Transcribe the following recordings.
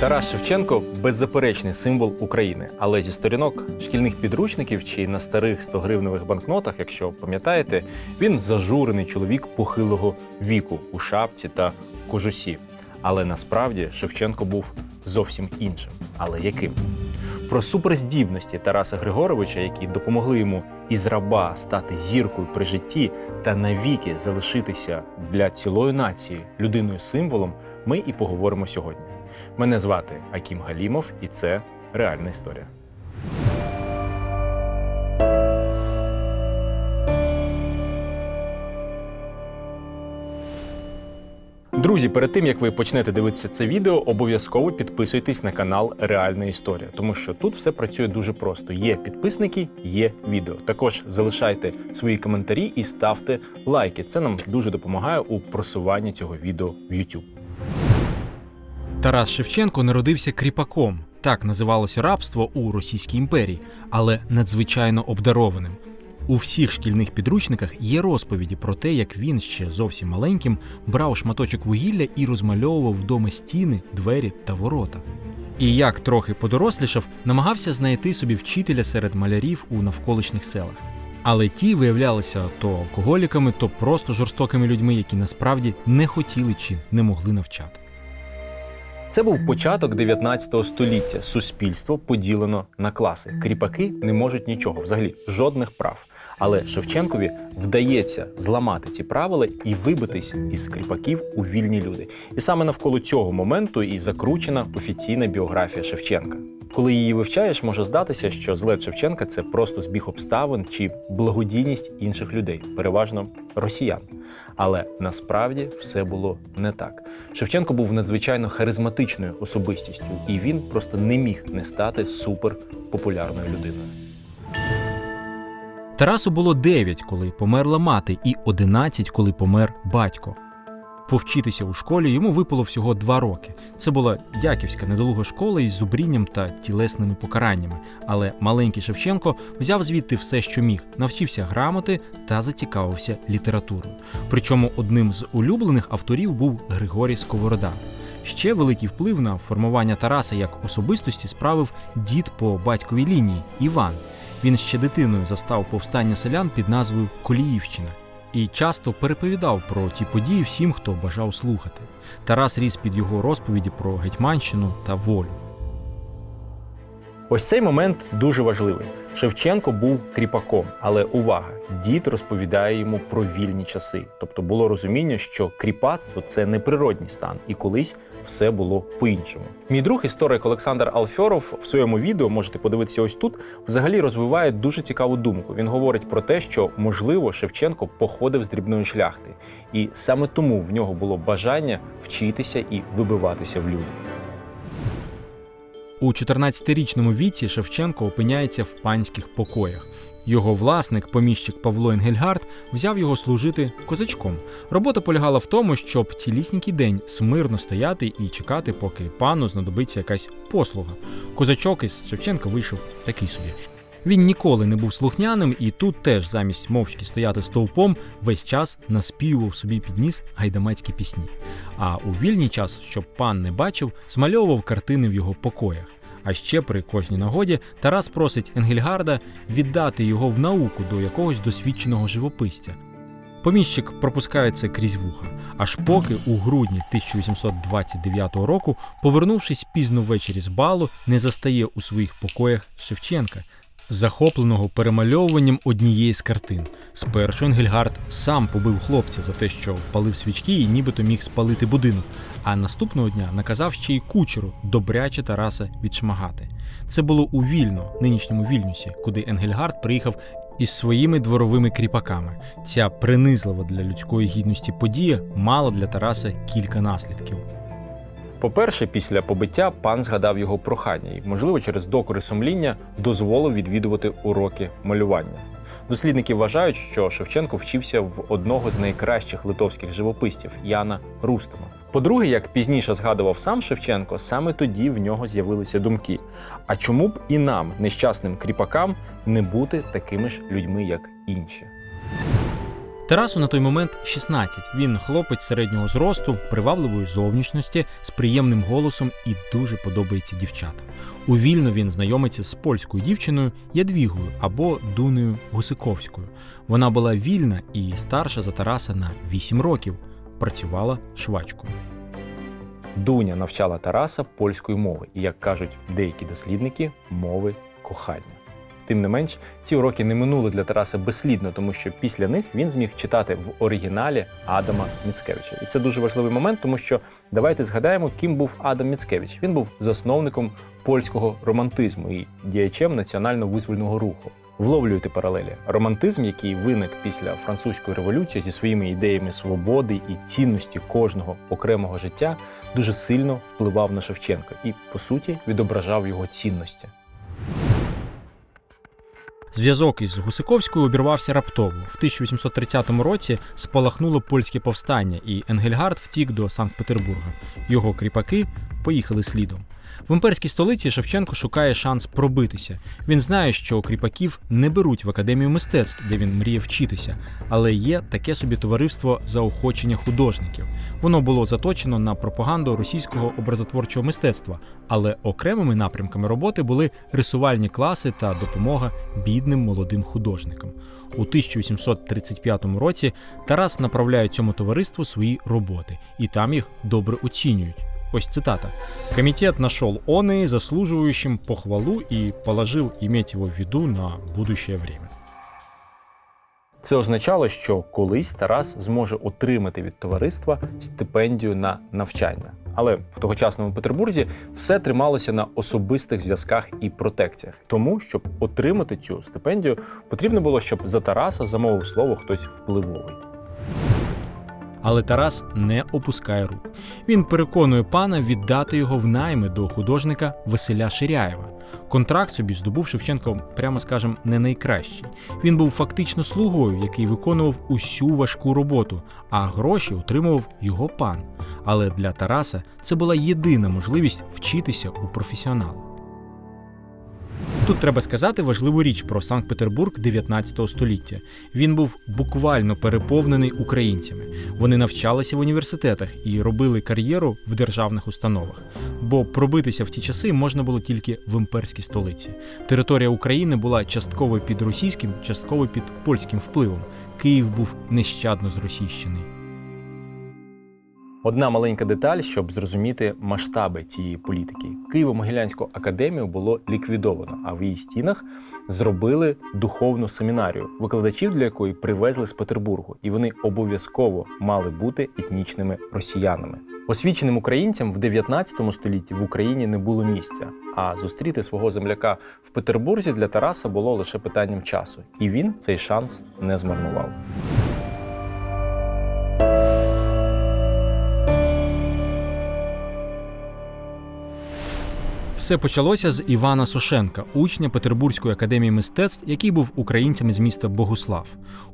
Тарас Шевченко беззаперечний символ України, але зі сторінок шкільних підручників чи на старих 100-гривневих банкнотах, якщо пам'ятаєте, він зажурений чоловік похилого віку у шапці та кожусі. Але насправді Шевченко був зовсім іншим. Але яким? Про суперздібності Тараса Григоровича, які допомогли йому із раба стати зіркою при житті та навіки залишитися для цілої нації людиною символом, ми і поговоримо сьогодні. Мене звати Акім Галімов, і це реальна історія. Друзі, перед тим як ви почнете дивитися це відео, обов'язково підписуйтесь на канал Реальна Історія, тому що тут все працює дуже просто. Є підписники, є відео. Також залишайте свої коментарі і ставте лайки. Це нам дуже допомагає у просуванні цього відео в YouTube. Тарас Шевченко народився кріпаком. Так називалося рабство у Російській імперії, але надзвичайно обдарованим. У всіх шкільних підручниках є розповіді про те, як він ще зовсім маленьким брав шматочок вугілля і розмальовував вдома стіни, двері та ворота. І як трохи подорослішав, намагався знайти собі вчителя серед малярів у навколишніх селах. Але ті виявлялися то алкоголіками, то просто жорстокими людьми, які насправді не хотіли чи не могли навчати. Це був початок 19 століття. Суспільство поділено на класи. Кріпаки не можуть нічого, взагалі жодних прав. Але Шевченкові вдається зламати ці правила і вибитись із кріпаків у вільні люди. І саме навколо цього моменту і закручена офіційна біографія Шевченка. Коли її вивчаєш, може здатися, що злет Шевченка це просто збіг обставин чи благодійність інших людей, переважно росіян. Але насправді все було не так. Шевченко був надзвичайно харизматичною особистістю, і він просто не міг не стати суперпопулярною людиною. Тарасу було 9, коли померла мати, і 11, коли помер батько. Повчитися у школі йому випало всього два роки. Це була дяківська недолуга школа із зубрінням та тілесними покараннями. Але маленький Шевченко взяв звідти все, що міг, навчився грамоти та зацікавився літературою. Причому одним з улюблених авторів був Григорій Сковорода. Ще великий вплив на формування Тараса як особистості справив дід по батьковій лінії Іван. Він ще дитиною застав повстання селян під назвою Коліївщина і часто переповідав про ті події всім, хто бажав слухати. Тарас ріс під його розповіді про Гетьманщину та волю. Ось цей момент дуже важливий. Шевченко був кріпаком, але увага, дід розповідає йому про вільні часи. Тобто було розуміння, що кріпацтво це неприродній стан, і колись все було по-іншому. Мій друг, історик Олександр Алфьоров, в своєму відео можете подивитися ось тут. Взагалі розвиває дуже цікаву думку. Він говорить про те, що можливо Шевченко походив з дрібної шляхти, і саме тому в нього було бажання вчитися і вибиватися в люди. У 14-річному віці Шевченко опиняється в панських покоях. Його власник, поміщик Павло Енгельгард, взяв його служити козачком. Робота полягала в тому, щоб ціліснький день смирно стояти і чекати, поки пану знадобиться якась послуга. Козачок із Шевченка вийшов такий собі. Він ніколи не був слухняним, і тут теж замість мовчки стояти стовпом весь час наспівував собі під ніс гайдамацькі пісні. А у вільний час, щоб пан не бачив, змальовував картини в його покоях. А ще при кожній нагоді Тарас просить Енгельгарда віддати його в науку до якогось досвідченого живописця. Поміщик пропускає це крізь вуха, аж поки у грудні 1829 року, повернувшись пізно ввечері з балу, не застає у своїх покоях Шевченка, захопленого перемальовуванням однієї з картин. Спершу Енгельгард сам побив хлопця за те, що впалив свічки і нібито міг спалити будинок. А наступного дня наказав ще й кучеру добряче Тараса відшмагати. Це було у Вільно, нинішньому Вільнюсі, куди Енгельгард приїхав із своїми дворовими кріпаками. Ця принизлива для людської гідності подія мала для Тараса кілька наслідків. По-перше, після побиття пан згадав його прохання і, можливо, через докори сумління дозволив відвідувати уроки малювання. Дослідники вважають, що Шевченко вчився в одного з найкращих литовських живописців Яна Рустема. По-друге, як пізніше згадував сам Шевченко, саме тоді в нього з'явилися думки: а чому б і нам, нещасним кріпакам, не бути такими ж людьми, як інші? Тарасу на той момент 16. Він хлопець середнього зросту, привабливої зовнішності, з приємним голосом і дуже подобається дівчатам. У вільно він знайомиться з польською дівчиною Ядвігою або Дунею Гусиковською. Вона була вільна і старша за Тараса на 8 років. Працювала швачкою. Дуня навчала Тараса польської мови і, як кажуть деякі дослідники, мови кохання. Тим не менш, ці уроки не минули для Тараса безслідно, тому що після них він зміг читати в оригіналі Адама Міцкевича. І це дуже важливий момент, тому що давайте згадаємо, ким був Адам Міцкевич. Він був засновником польського романтизму і діячем національно-визвольного руху. Вловлюєте паралелі. Романтизм, який виник після французької революції зі своїми ідеями свободи і цінності кожного окремого життя, дуже сильно впливав на Шевченка і, по суті, відображав його цінності. Зв'язок із Гусиковською обірвався раптово. В 1830 році спалахнуло польське повстання, і Енгельгард втік до Санкт-Петербурга. Його кріпаки поїхали слідом. В імперській столиці Шевченко шукає шанс пробитися. Він знає, що кріпаків не беруть в академію мистецтв, де він мріє вчитися, але є таке собі товариство заохочення художників. Воно було заточено на пропаганду російського образотворчого мистецтва, але окремими напрямками роботи були рисувальні класи та допомога бідним молодим художникам. У 1835 році Тарас направляє цьому товариству свої роботи, і там їх добре оцінюють. Ось цитата. «Комитет нашел он заслуживающим похвалу и положил иметь его в виду на будущее время». Це означало, що колись Тарас зможе отримати від товариства стипендію на навчання. Але в тогочасному Петербурзі все трималося на особистих зв'язках і протекціях. Тому, щоб отримати цю стипендію, потрібно було, щоб за Тараса замовив слово хтось впливовий. Але Тарас не опускає рук. Він переконує пана віддати його в найми до художника Василя Ширяєва. Контракт собі здобув Шевченко, прямо скажем, не найкращий. Він був фактично слугою, який виконував усю важку роботу, а гроші отримував його пан. Але для Тараса це була єдина можливість вчитися у професіонала. Тут треба сказати важливу річ про Санкт-Петербург 19 століття. Він був буквально переповнений українцями. Вони навчалися в університетах і робили кар'єру в державних установах. Бо пробитися в ті часи можна було тільки в імперській столиці. Територія України була частково під російським, частково під польським впливом. Київ був нещадно зросійщений. Одна маленька деталь, щоб зрозуміти масштаби цієї політики. Києво-Могилянську академію було ліквідовано, а в її стінах зробили духовну семінарію, викладачів для якої привезли з Петербургу, і вони обов'язково мали бути етнічними росіянами. Освіченим українцям в 19 столітті в Україні не було місця. А зустріти свого земляка в Петербурзі для Тараса було лише питанням часу, і він цей шанс не змарнував. Все почалося з Івана Сошенка, учня Петербурзької академії мистецтв, який був українцем з міста Богуслав.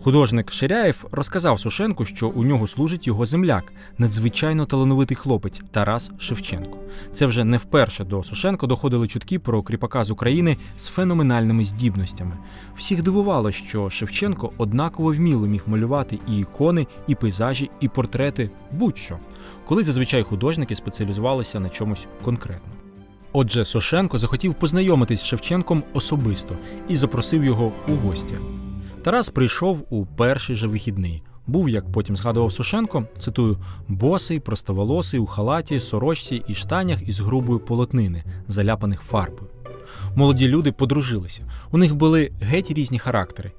Художник Ширяєв розказав Сошенку, що у нього служить його земляк, надзвичайно талановитий хлопець Тарас Шевченко. Це вже не вперше до Сошенко доходили чутки про кріпака з України з феноменальними здібностями. Всіх дивувало, що Шевченко однаково вміло міг малювати і ікони, і пейзажі, і портрети, будь-що, коли зазвичай художники спеціалізувалися на чомусь конкретному. Отже, Сошенко захотів познайомитись з Шевченком особисто і запросив його у гості. Тарас прийшов у перший же вихідний. Був, як потім згадував Сушенко, цитую, босий, простоволосий у халаті, сорочці і штанях із грубої полотнини, заляпаних фарбою. Молоді люди подружилися. У них були геть різні характери.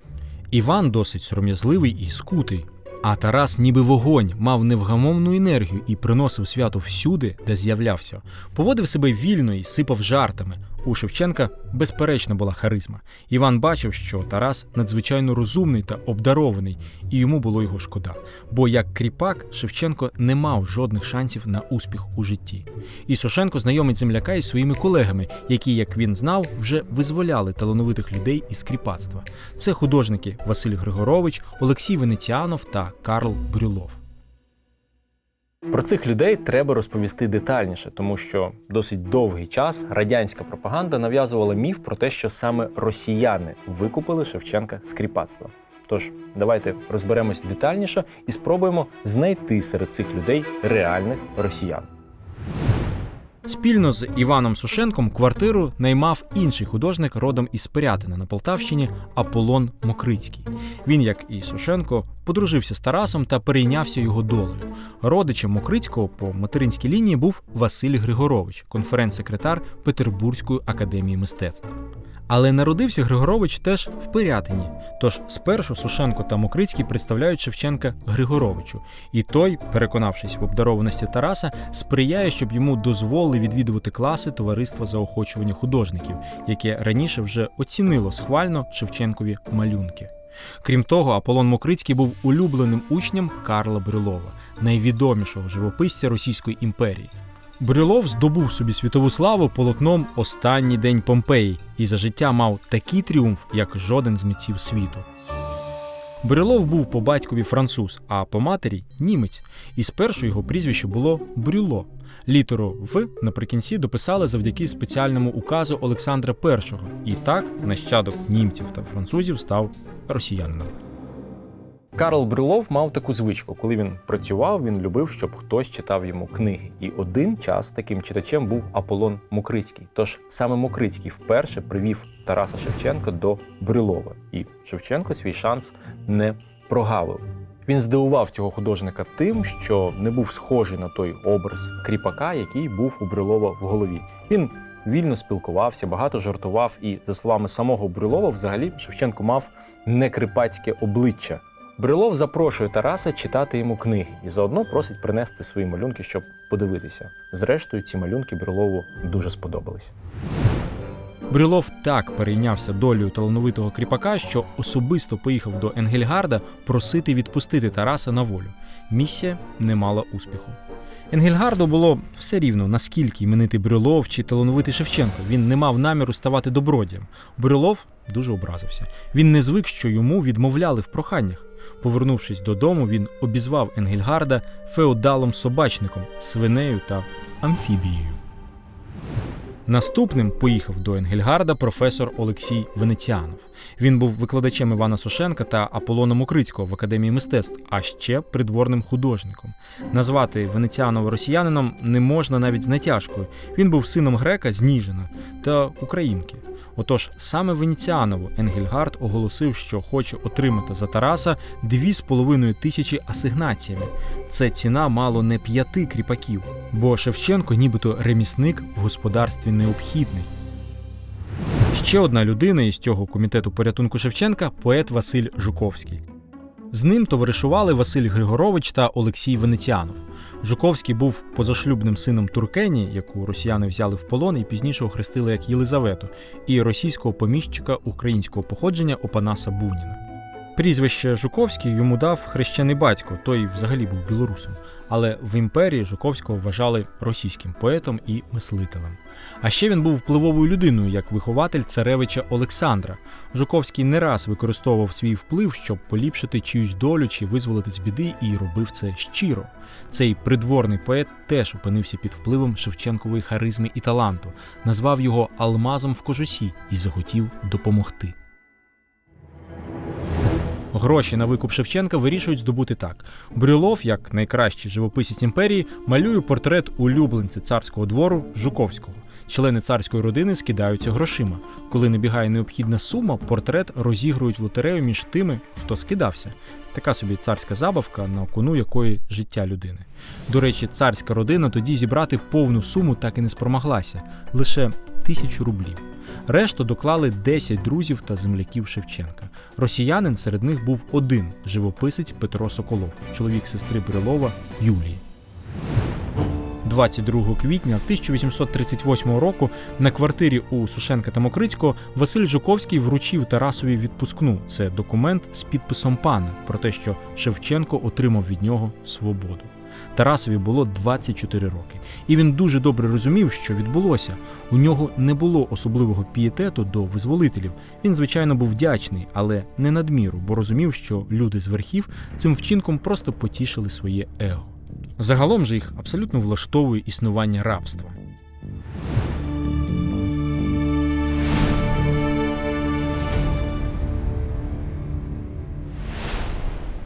Іван досить сором'язливий і скутий, а Тарас, ніби вогонь, мав невгамовну енергію і приносив свято всюди, де з'являвся. Поводив себе вільно і сипав жартами. У Шевченка безперечно була харизма. Іван бачив, що Тарас надзвичайно розумний та обдарований, і йому було його шкода. Бо як кріпак Шевченко не мав жодних шансів на успіх у житті. І Сошенко знайомить земляка із своїми колегами, які, як він знав, вже визволяли талановитих людей із кріпацтва. Це художники Василь Григорович, Олексій Венеціанов та Карл Брюлов. Про цих людей треба розповісти детальніше, тому що досить довгий час радянська пропаганда нав'язувала міф про те, що саме росіяни викупили Шевченка з кріпацтва. Тож давайте розберемось детальніше і спробуємо знайти серед цих людей реальних росіян. Спільно з Іваном Сушенком квартиру наймав інший художник родом із Пирятина на Полтавщині Аполлон Мокрицький. Він, як і Сушенко, подружився з Тарасом та перейнявся його долею. Родичем Мокрицького по материнській лінії був Василь Григорович, конференц-секретар Петербурзької академії мистецтв. Але народився Григорович теж в Пирятині. Тож спершу Сушенко та Мокрицький представляють Шевченка Григоровичу, і той, переконавшись в обдарованості Тараса, сприяє, щоб йому дозволили відвідувати класи товариства заохочування художників, яке раніше вже оцінило схвально Шевченкові малюнки. Крім того, Аполлон Мокрицький був улюбленим учнем Карла Брюлова, найвідомішого живописця Російської імперії. Брюлов здобув собі світову славу полотном Останній день Помпеї і за життя мав такий тріумф, як жоден з митців світу. Брюлов був по батькові француз, а по матері німець, і спершу його прізвище було Брюло. Літеру В наприкінці дописали завдяки спеціальному указу Олександра І, і так нащадок німців та французів став росіянином. Карл Брюлов мав таку звичку. Коли він працював, він любив, щоб хтось читав йому книги. І один час таким читачем був Аполлон Мокрицький. Тож саме Мокрицький вперше привів Тараса Шевченка до Брюлова. І Шевченко свій шанс не прогавив. Він здивував цього художника тим, що не був схожий на той образ кріпака, який був у Брюлова в голові. Він вільно спілкувався, багато жартував, і, за словами самого Брюлова, взагалі Шевченко мав некрипацьке обличчя. Брюлов запрошує Тараса читати йому книги і заодно просить принести свої малюнки, щоб подивитися. Зрештою, ці малюнки Брюлову дуже сподобались. Брюлов так перейнявся долею талановитого кріпака, що особисто поїхав до Енгельгарда просити відпустити Тараса на волю. Місія не мала успіху. Енгельгарду було все рівно, наскільки іменитий Брюлов чи талановитий Шевченко. Він не мав наміру ставати добродієм. Брюлов дуже образився. Він не звик, що йому відмовляли в проханнях. Повернувшись додому, він обізвав Енгельгарда феодалом-собачником, свинею та амфібією. Наступним поїхав до Енгельгарда професор Олексій Венеціанов. Він був викладачем Івана Сушенка та Аполлона Мокрицького в академії мистецтв, а ще придворним художником. Назвати Венеціанова росіянином не можна навіть з натяжкою. Він був сином грека з Ніжина та українки. Отож, саме Венеціанову Енгельгард оголосив, що хоче отримати за Тараса дві з половиною тисячі асигнаціями. Це ціна мало не п'яти кріпаків, бо Шевченко, нібито ремісник в господарстві необхідний. Ще одна людина із цього комітету порятунку Шевченка поет Василь Жуковський. З ним товаришували Василь Григорович та Олексій Венеціанов. Жуковський був позашлюбним сином Туркені, яку росіяни взяли в полон і пізніше охрестили як Єлизавету, і російського поміщика українського походження Опанаса Буніна. Прізвище Жуковський йому дав хрещений батько, той взагалі був білорусом. Але в імперії Жуковського вважали російським поетом і мислителем. А ще він був впливовою людиною як вихователь царевича Олександра. Жуковський не раз використовував свій вплив, щоб поліпшити чиюсь долю чи визволити з біди, і робив це щиро. Цей придворний поет теж опинився під впливом Шевченкової харизми і таланту, назвав його алмазом в кожусі і захотів допомогти. Гроші на викуп Шевченка вирішують здобути так: Брюлов, як найкращий живописець імперії, малює портрет улюбленця царського двору Жуковського. Члени царської родини скидаються грошима. Коли набігає необхідна сума, портрет розігрують в лотерею між тими, хто скидався. Така собі царська забавка, на кону якої життя людини. До речі, царська родина тоді зібрати повну суму так і не спромоглася лише тисячу рублів. Решту доклали 10 друзів та земляків Шевченка. Росіянин серед них був один живописець Петро Соколов, чоловік сестри Брилова Юлії. 22 квітня 1838 року на квартирі у Сушенка та Мокрицького Василь Жуковський вручив Тарасові відпускну. Це документ з підписом пана про те, що Шевченко отримав від нього свободу. Тарасові було 24 роки, і він дуже добре розумів, що відбулося. У нього не було особливого пієтету до визволителів. Він, звичайно, був вдячний, але не надміру, бо розумів, що люди з верхів цим вчинком просто потішили своє его. Загалом же їх абсолютно влаштовує існування рабства.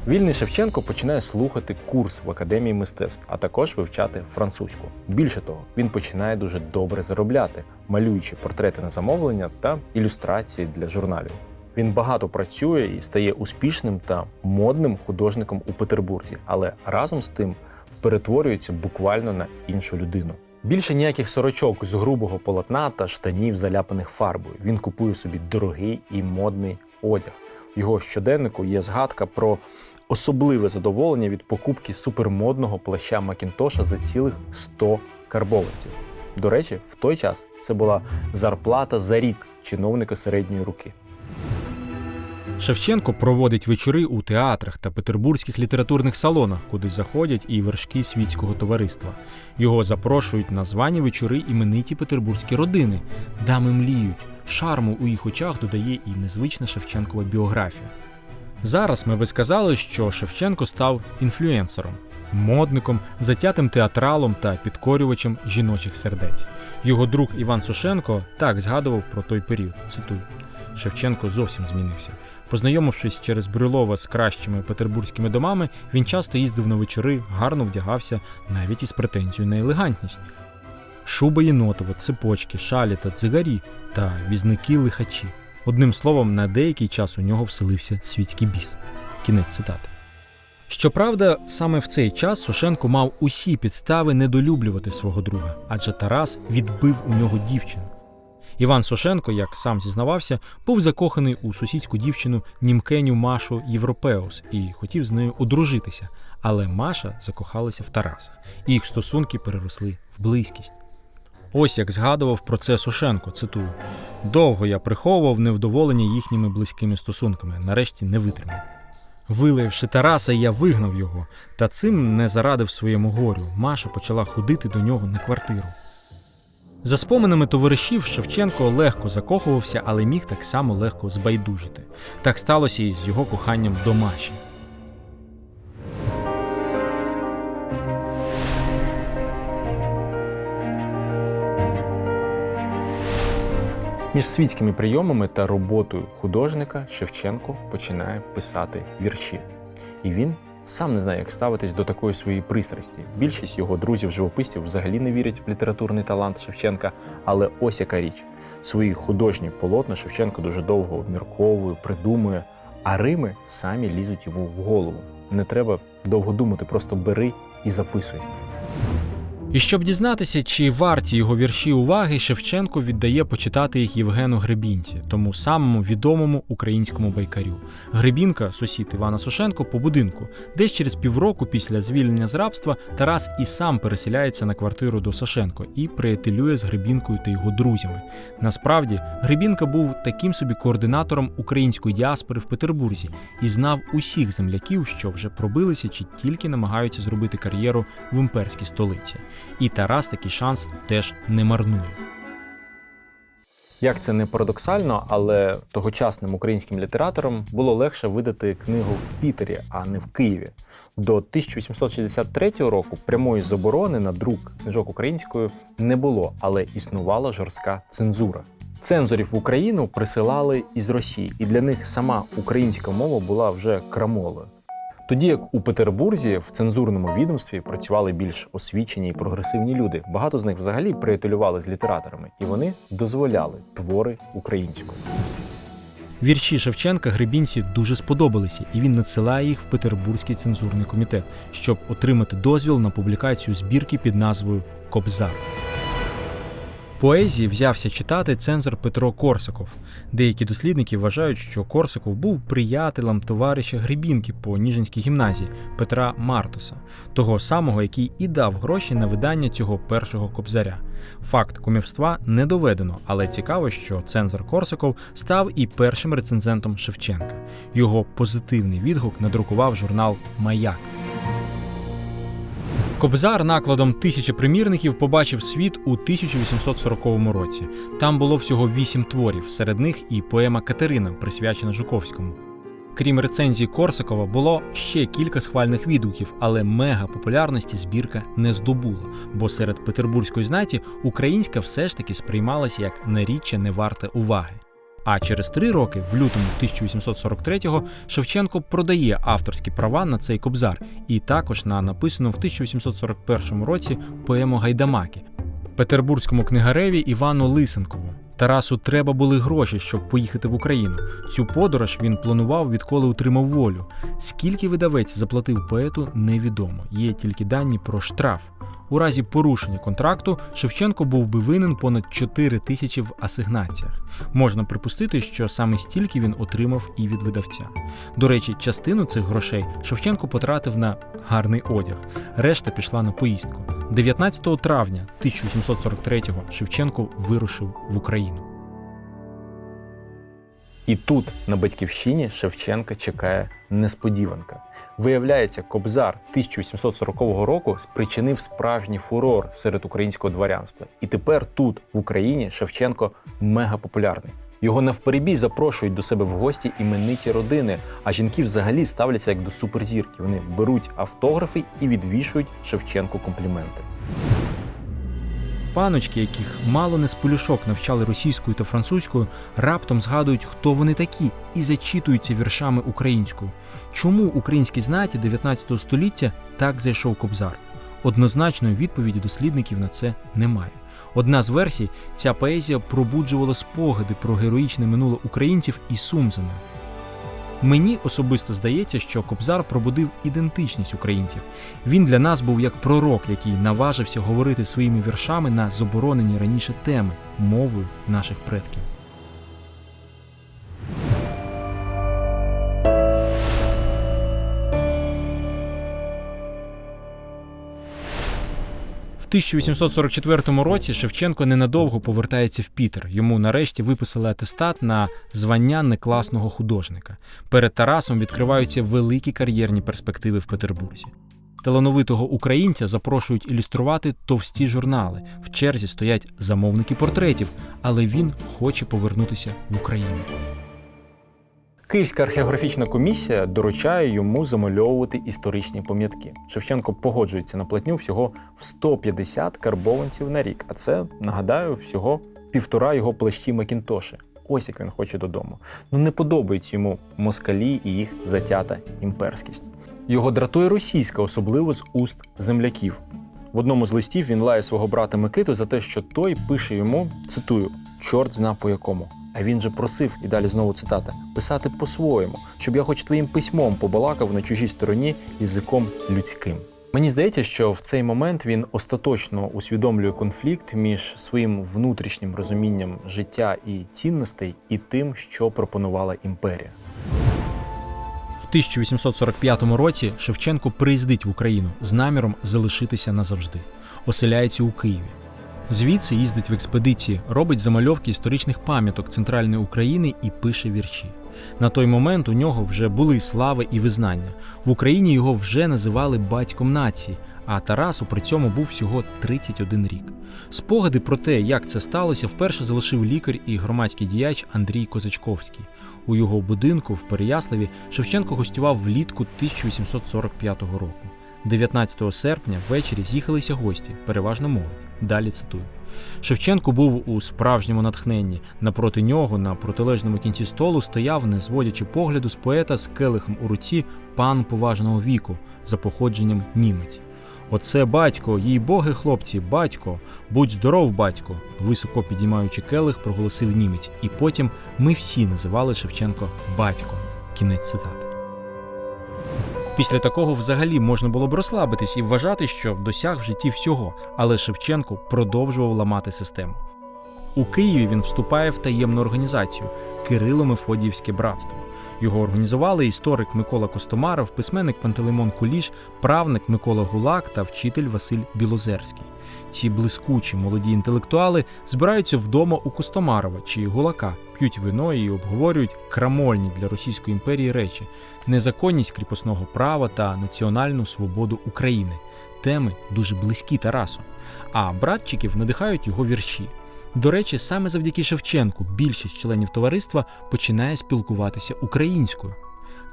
Вільний Шевченко починає слухати курс в академії мистецтв, а також вивчати французьку. Більше того, він починає дуже добре заробляти, малюючи портрети на замовлення та ілюстрації для журналів. Він багато працює і стає успішним та модним художником у Петербурзі, але разом з тим перетворюється буквально на іншу людину. Більше ніяких сорочок з грубого полотна та штанів, заляпаних фарбою. Він купує собі дорогий і модний одяг. Його щоденнику є згадка про особливе задоволення від покупки супермодного плаща Макінтоша за цілих 100 карбованців. До речі, в той час це була зарплата за рік чиновника середньої руки. Шевченко проводить вечори у театрах та петербурзьких літературних салонах, куди заходять і вершки світського товариства. Його запрошують на звані вечори імениті петербурзькі родини. Дами мліють. Шарму у їх очах додає і незвична Шевченкова біографія. Зараз ми би сказали, що Шевченко став інфлюенсером, модником, затятим театралом та підкорювачем жіночих сердець. Його друг Іван Сушенко так згадував про той період. Цитую. Шевченко зовсім змінився. Познайомившись через Брюлова з кращими петербурзькими домами, він часто їздив на вечори, гарно вдягався, навіть із претензією на елегантність. Шуба єнотова, цепочки, шалі та цигарі та візники лихачі. Одним словом, на деякий час у нього вселився світський біс. Кінець цитати. Щоправда, саме в цей час Сушенко мав усі підстави недолюблювати свого друга, адже Тарас відбив у нього дівчину. Іван Сушенко, як сам зізнавався, був закоханий у сусідську дівчину німкеню Машу Європеус і хотів з нею одружитися. Але Маша закохалася в Тараса, і їх стосунки переросли в близькість. Ось як згадував про це Сушенко, цитую: довго я приховував невдоволення їхніми близькими стосунками, нарешті не витримав. Вилаявши Тараса, я вигнав його, та цим не зарадив своєму горю. Маша почала ходити до нього на квартиру. За споминами товаришів, Шевченко легко закохувався, але міг так само легко збайдужити. Так сталося і з його коханням до Маші. Між світськими прийомами та роботою художника Шевченко починає писати вірші. І він сам не знає, як ставитись до такої своєї пристрасті. Більшість його друзів-живописців взагалі не вірять в літературний талант Шевченка, але ось яка річ. Свої художні полотна Шевченко дуже довго обмірковує, придумує, а рими самі лізуть йому в голову. Не треба довго думати, просто бери і записуй. І щоб дізнатися, чи варті його вірші уваги, Шевченко віддає почитати їх Євгену Гребінці, тому самому відомому українському байкарю. Гребінка, сусід Івана Сушенко, по будинку. Десь через півроку після звільнення з рабства Тарас і сам переселяється на квартиру до Сушенко і приятелює з Гребінкою та його друзями. Насправді, Гребінка був таким собі координатором української діаспори в Петербурзі і знав усіх земляків, що вже пробилися чи тільки намагаються зробити кар'єру в імперській столиці. І Тарас такий шанс теж не марнує. Як це не парадоксально, але тогочасним українським літераторам було легше видати книгу в Пітері, а не в Києві. До 1863 року прямої заборони на друк книжок українською не було, але існувала жорстка цензура. Цензорів в Україну присилали із Росії, і для них сама українська мова була вже крамолою. Тоді як у Петербурзі в цензурному відомстві працювали більш освічені і прогресивні люди. Багато з них взагалі приятелювали з літераторами, і вони дозволяли твори українською. Вірші Шевченка Гребінці дуже сподобалися, і він надсилає їх в Петербурзький цензурний комітет, щоб отримати дозвіл на публікацію збірки під назвою Кобзар. Поезії взявся читати цензор Петро Корсаков. Деякі дослідники вважають, що Корсаков був приятелем товариша Гребінки по Ніжинській гімназії Петра Мартуса, того самого, який і дав гроші на видання цього першого кобзаря. Факт кумівства не доведено, але цікаво, що цензор Корсаков став і першим рецензентом Шевченка. Його позитивний відгук надрукував журнал Маяк. Кобзар накладом тисячі примірників побачив світ у 1840 році. Там було всього вісім творів, серед них і поема Катерина, присвячена Жуковському. Крім рецензії Корсакова, було ще кілька схвальних відгуків, але мега популярності збірка не здобула, бо серед петербурзької знаті українська все ж таки сприймалася як наріччя не варте уваги. А через три роки, в лютому 1843-го, Шевченко продає авторські права на цей кобзар і також на написану в 1841 році поему Гайдамаки петербурзькому книгареві Івану Лисенкову. Тарасу треба були гроші, щоб поїхати в Україну. Цю подорож він планував, відколи отримав волю. Скільки видавець заплатив поету, невідомо. Є тільки дані про штраф. У разі порушення контракту Шевченко був би винен понад 4 тисячі в асигнаціях. Можна припустити, що саме стільки він отримав і від видавця. До речі, частину цих грошей Шевченко потратив на гарний одяг. Решта пішла на поїздку. 19 травня 1743-го Шевченко вирушив в Україну. І тут, на батьківщині, Шевченка чекає несподіванка. Виявляється, Кобзар 1840 року спричинив справжній фурор серед українського дворянства. І тепер тут, в Україні, Шевченко мегапопулярний. Його навперебій запрошують до себе в гості імениті родини, а жінки взагалі ставляться як до суперзірки. Вони беруть автографи і відвішують Шевченку компліменти. Паночки, яких мало не з полюшок навчали російською та французькою, раптом згадують, хто вони такі, і зачитуються віршами українською. Чому українській знаті 19 століття так зайшов кобзар? Однозначної відповіді дослідників на це немає. Одна з версій ця поезія пробуджувала спогади про героїчне минуле українців і сумзами. Мені особисто здається, що Кобзар пробудив ідентичність українців. Він для нас був як пророк, який наважився говорити своїми віршами на заборонені раніше теми мовою наших предків. 1844 році Шевченко ненадовго повертається в Пітер. Йому нарешті виписали атестат на звання некласного художника. Перед Тарасом відкриваються великі кар'єрні перспективи в Петербурзі. Талановитого українця запрошують ілюструвати товсті журнали. В черзі стоять замовники портретів, але він хоче повернутися в Україну. Київська археографічна комісія доручає йому замальовувати історичні пам'ятки. Шевченко погоджується на платню всього в 150 карбованців на рік. А це нагадаю всього півтора його плащі Макінтоші. Ось як він хоче додому. Ну не подобаються йому москалі і їх затята імперськість. Його дратує російська, особливо з уст земляків. В одному з листів він лає свого брата Микиту за те, що той пише йому, цитую, чорт зна по якому. А він же просив, і далі знову цитата, писати по-своєму, щоб я хоч твоїм письмом побалакав на чужій стороні язиком людським. Мені здається, що в цей момент він остаточно усвідомлює конфлікт між своїм внутрішнім розумінням життя і цінностей і тим, що пропонувала імперія. В 1845 році Шевченко приїздить в Україну з наміром залишитися назавжди, оселяється у Києві. Звідси їздить в експедиції, робить замальовки історичних пам'яток центральної України і пише вірші. На той момент у нього вже були слава і визнання. В Україні його вже називали батьком нації, а Тарасу при цьому був всього 31 рік. Спогади про те, як це сталося, вперше залишив лікар і громадський діяч Андрій Козачковський. У його будинку в Переяславі Шевченко гостював влітку 1845 року. 19 серпня ввечері з'їхалися гості, переважно молодь. Далі цитую. Шевченко був у справжньому натхненні. Напроти нього, на протилежному кінці столу, стояв, не зводячи погляду з поета з келихом у руці пан поважного віку, за походженням німець. Оце батько, їй боги, хлопці, батько, будь здоров, батько, високо підіймаючи келих, проголосив німець. І потім ми всі називали Шевченко батько. Кінець цитати. Після такого взагалі можна було б розслабитись і вважати, що досяг в житті всього, але Шевченко продовжував ламати систему. У Києві він вступає в таємну організацію Кирило-Мефодіївське братство. Його організували історик Микола Костомаров, письменник Пантелеймон Куліш, правник Микола Гулак та вчитель Василь Білозерський. Ці блискучі молоді інтелектуали збираються вдома у Костомарова чи Гулака, п'ють вино і обговорюють крамольні для Російської імперії речі, незаконність кріпосного права та національну свободу України. Теми дуже близькі Тарасу. А братчиків надихають його вірші. До речі, саме завдяки Шевченку більшість членів товариства починає спілкуватися українською.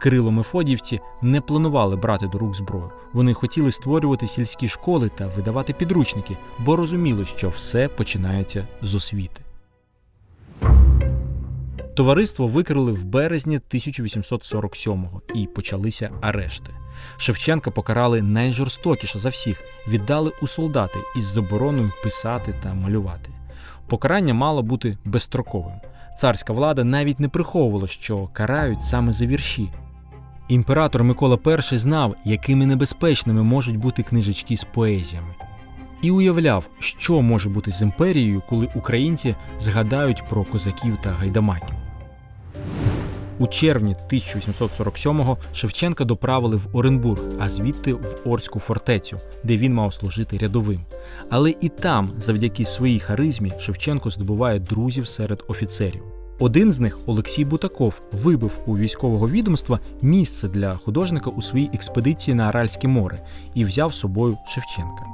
Кирило Мефодіївці не планували брати до рук зброю. Вони хотіли створювати сільські школи та видавати підручники, бо розуміли, що все починається з освіти. Товариство викрили в березні 1847-го і почалися арешти. Шевченка покарали найжорстокіше за всіх, віддали у солдати із забороною писати та малювати. Покарання мало бути безстроковим. Царська влада навіть не приховувала, що карають саме за вірші. Імператор Микола І знав, якими небезпечними можуть бути книжечки з поезіями, і уявляв, що може бути з імперією, коли українці згадають про козаків та гайдамаків. У червні 1847-го Шевченка доправили в Оренбург, а звідти в Орську фортецю, де він мав служити рядовим. Але і там, завдяки своїй харизмі, Шевченко здобуває друзів серед офіцерів. Один з них, Олексій Бутаков, вибив у військового відомства місце для художника у своїй експедиції на Аральське море і взяв з собою Шевченка.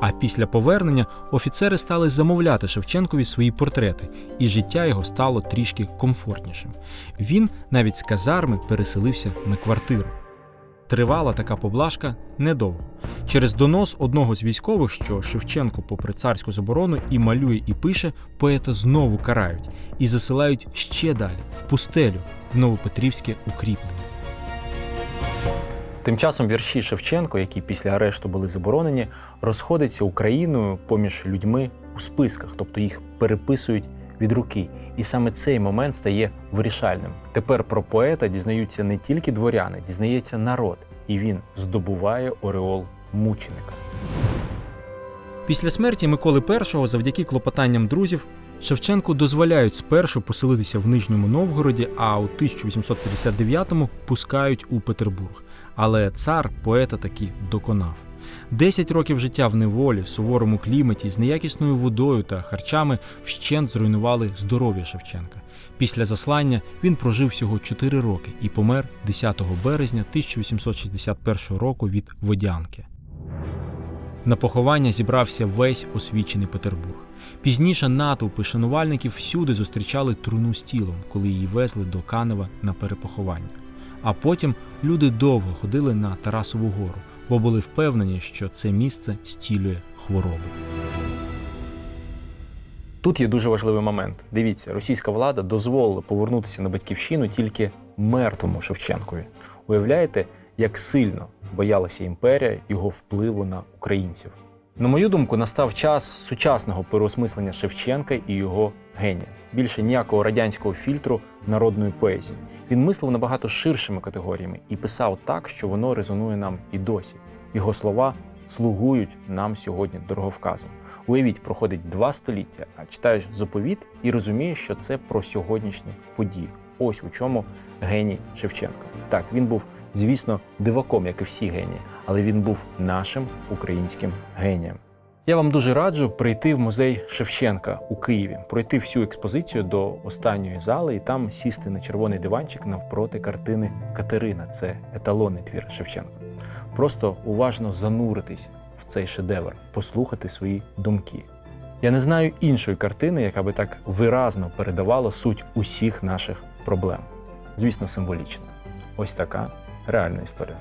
А після повернення офіцери стали замовляти Шевченкові свої портрети, і життя його стало трішки комфортнішим. Він навіть з казарми переселився на квартиру. Тривала така поблажка недовго. Через донос одного з військових, що Шевченко, попри царську заборону, і малює, і пише, поета знову карають і засилають ще далі, в пустелю, в Новопетрівське укріплення. Тим часом вірші Шевченко, які після арешту були заборонені, розходяться Україною поміж людьми у списках, тобто їх переписують від руки. І саме цей момент стає вирішальним. Тепер про поета дізнаються не тільки дворяни, дізнається народ, і він здобуває ореол мученика. Після смерті Миколи І, завдяки клопотанням друзів, Шевченку дозволяють спершу поселитися в Нижньому Новгороді, а у 1859-му пускають у Петербург. Але цар поета таки доконав. Десять років життя в неволі, суворому кліматі, з неякісною водою та харчами вщент зруйнували здоров'я Шевченка. Після заслання він прожив всього 4 роки і помер 10 березня 1861 року від водянки. На поховання зібрався весь освічений Петербург. Пізніше натовпи шанувальників всюди зустрічали труну з тілом, коли її везли до Канева на перепоховання. А потім люди довго ходили на Тарасову гору, бо були впевнені, що це місце стілює хворобу. Тут є дуже важливий момент. Дивіться, російська влада дозволила повернутися на батьківщину тільки мертвому Шевченкові. Уявляєте, як сильно боялася імперія його впливу на українців. На мою думку, настав час сучасного переосмислення Шевченка і його генія. Більше ніякого радянського фільтру народної поезії. Він мислив набагато ширшими категоріями і писав так, що воно резонує нам і досі. Його слова слугують нам сьогодні дороговказом. Уявіть, проходить два століття, а читаєш заповіт і розумієш, що це про сьогоднішні події. Ось у чому геній Шевченка. Так, він був, звісно, диваком, як і всі генії, але він був нашим українським генієм. Я вам дуже раджу прийти в музей Шевченка у Києві, пройти всю експозицію до останньої зали і там сісти на червоний диванчик навпроти картини Катерина. Це еталонний твір Шевченка. Просто уважно зануритись в цей шедевр, послухати свої думки. Я не знаю іншої картини, яка би так виразно передавала суть усіх наших проблем. Звісно, символічно. Ось така реальна історія.